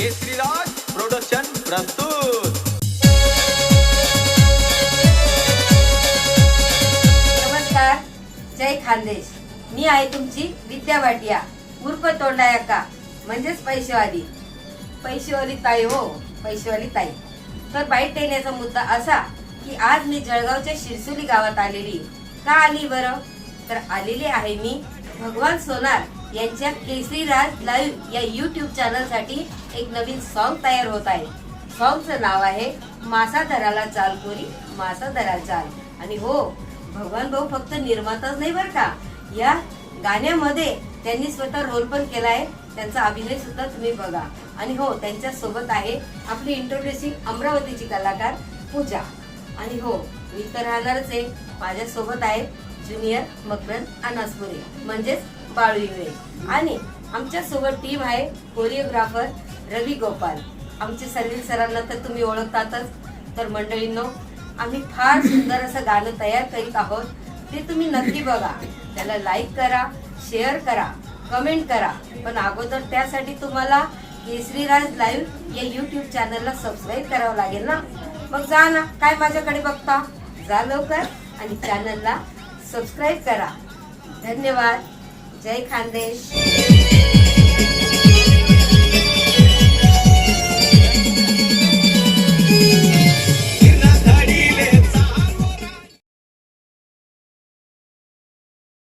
केसरीराज production प्रस्तुत. नमस्कार जय खानदेश. मी आहे तुमची विद्या भाटिया उर्फ तोंडायक्का म्हणजेच पैसेवाली. पैसेवाली ताई हो पैसेवाली ताई. तर बाईट येण्याचा मुद्दा असा की आज मी जळगावच्या शिरसोली गावात आलेली. का आली बरं? तर आलेली आहे मी भगवान सोनार यांच्या केसरी राज लाईव्ह या युट्यूब चॅनलसाठी एक नवीन सॉन्ग तयार होत आहे. सॉन्गचं नाव आहे मासा धराला चाल कोरी मासा धरा चाल. आणि हो भगवान भाऊ फक्त निर्माताच नाही बर का? या गाण्यामध्ये त्यांनी स्वतः रोल पण केला आहे. त्यांचा अभिनय सुद्धा तुम्ही बघा. आणि हो त्यांच्यासोबत आहे आपली इंट्रोड्युसिंग अमरावतीची कलाकार पूजा. आणि हो मी तर राहणारच आहे. माझ्यासोबत आहे ज्युनियर मकरन अनासपुरे. म्हणजेच बाळू इंगळे आणि आमच्यासोबत टीम आहे कोरिओग्राफर रवी गोपाल. आमचे सर्विस सरांना तर तुम्ही ओळखतातच. तर मंडळींनो आम्ही फार सुंदर असं गाणं तयार करीत आहोत. ते तुम्ही नक्की बघा. त्याला लाईक करा शेअर करा कमेंट करा. पण अगोदर त्यासाठी तुम्हाला केसरीराज लाईव्ह या युट्यूब चॅनलला सबस्क्राईब करावं लागेल ना? मग जा ना. काय माझ्याकडे बघता? जा लवकर आणि चॅनलला सबस्क्राईब करा. धन्यवाद. जय खानदेश